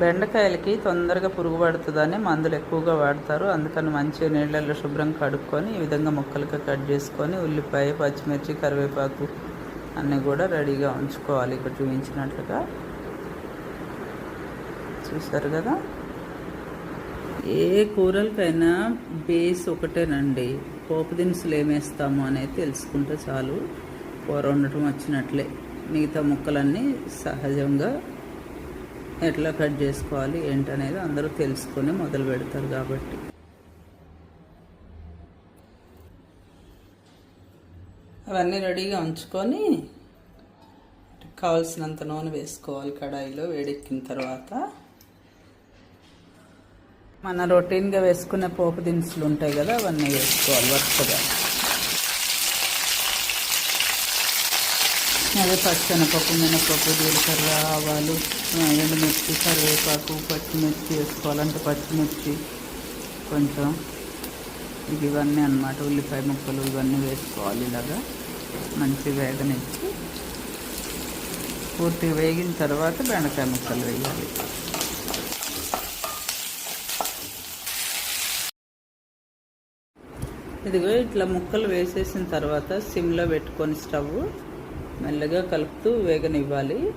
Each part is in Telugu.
బెండకాయలకి తొందరగా పురుగు పడుతుందని మందులు ఎక్కువగా వాడతారు. అందుకని మంచి నీళ్ళల్లో శుభ్రం కడుక్కొని ఈ విధంగా ముక్కలుగా కట్ చేసుకొని ఉల్లిపాయ పచ్చిమిర్చి కరివేపాకు అన్నీ కూడా రెడీగా ఉంచుకోవాలి. ఇక్కడ చూపించినట్లుగా. చూశారు కదా? ఏ కూరలకైనా బేస్ ఒకటేనండి. పోపు దినుసులు ఏమేస్తాము అనేది తెలుసుకుంటే చాలు. కూర వండటం వచ్చినట్లే. మిగతా ముక్కలన్నీ సహజంగా ఎట్లా కట్ చేసుకోవాలి ఏంటనేది అందరూ తెలుసుకొని మొదలు పెడతారు కాబట్టి. అవన్నీ రెడీగా ఉంచుకొని కావలసినంత నూనె వేసుకోవాలి కడాయిలో వేడెక్కిన తర్వాత. మన రొటీన్గా వేసుకునే పోపు దినుసులు ఉంటాయి కదా అవన్నీ వేసుకోవాలి వరుసగా. అదే పచ్చనపప్పు మినపప్పు జీలకర్ర ఆవాలు ఎండుమిర్చి కరివేపాకు పచ్చిమిర్చి వేసుకోవాలంటే పచ్చిమిర్చి కొంచెం ఇది ఇవన్నీ అన్నమాట. ఉల్లిపాయ ముక్కలు ఇవన్నీ వేసుకోవాలి ఇలాగా. మంచి వేగనిచ్చి పూర్తిగా వేగిన తర్వాత బెండకాయ ముక్కలు వేయాలి. ఇదిగో ఇట్లా ముక్కలు వేసేసిన తర్వాత సిమ్లో పెట్టుకొని స్టవ్ మెల్లగా కలుపుతూ వేగనివ్వాలి.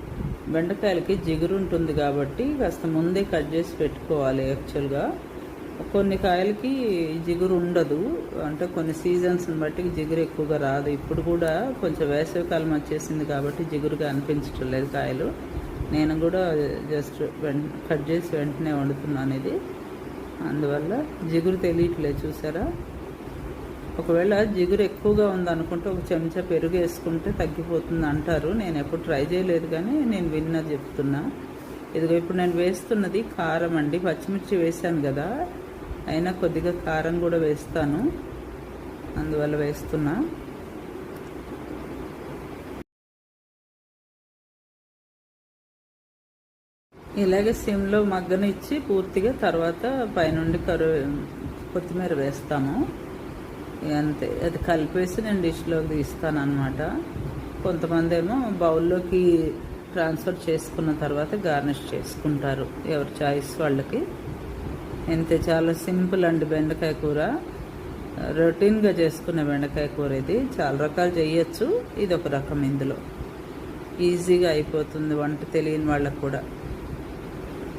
బెండకాయలకి జిగురు ఉంటుంది కాబట్టి కాస్త ముందే కట్ చేసి పెట్టుకోవాలి యాక్చువల్గా. కొన్ని కాయలకి జిగురు ఉండదు. అంటే కొన్ని సీజన్స్ని బట్టి జిగురు ఎక్కువగా రాదు. ఇప్పుడు కూడా కొంచెం వేసవికాలం వచ్చేసింది కాబట్టి జిగురుగా అనిపించటం లేదు కాయలు. నేను కూడా జస్ట్ కట్ చేసి వెంటనే వండుతున్నాను ఇది. అందువల్ల జిగురు తెలియట్లేదు చూసారా? ఒకవేళ జిగురు ఎక్కువగా ఉందనుకుంటే ఒక చెంచా పెరుగు వేసుకుంటే తగ్గిపోతుంది అంటారు. నేను ఎప్పుడు ట్రై చేయలేదు కానీ నేను విన్నా చెప్తున్నా. ఇదిగో ఇప్పుడు నేను వేస్తున్నది కారం అండి. పచ్చిమిర్చి వేసాను కదా. అయినా కొద్దిగా కారం కూడా వేస్తాను. అందువల్ల వేస్తున్నా. ఇలాగే సిమ్లో మగ్గనిచ్చి పూర్తిగా తర్వాత పైనుండి కరు కొత్తిమీర వేస్తాము. అంతే. అది కలిపేసి నేను డిష్లోకి తీస్తాను అనమాట కొంతమంది ఏమో బౌల్లోకి ట్రాన్స్ఫర్ చేసుకున్న తర్వాత గార్నిష్ చేసుకుంటారు ఎవరి చాయిస్ వాళ్ళకి. అంతే చాలా సింపుల్ అండి బెండకాయ కూర. రొటీన్గా చేసుకునే బెండకాయ కూర ఇది. చాలా రకాలు చేయొచ్చు. ఇది ఒక రకం ఇందులో. ఈజీగా అయిపోతుంది వంట తెలియని వాళ్ళకు కూడా.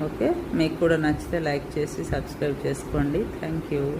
ఓకే? మీకు కూడా నచ్చితే లైక్ చేసి సబ్స్క్రైబ్ చేసుకోండి. Thank you.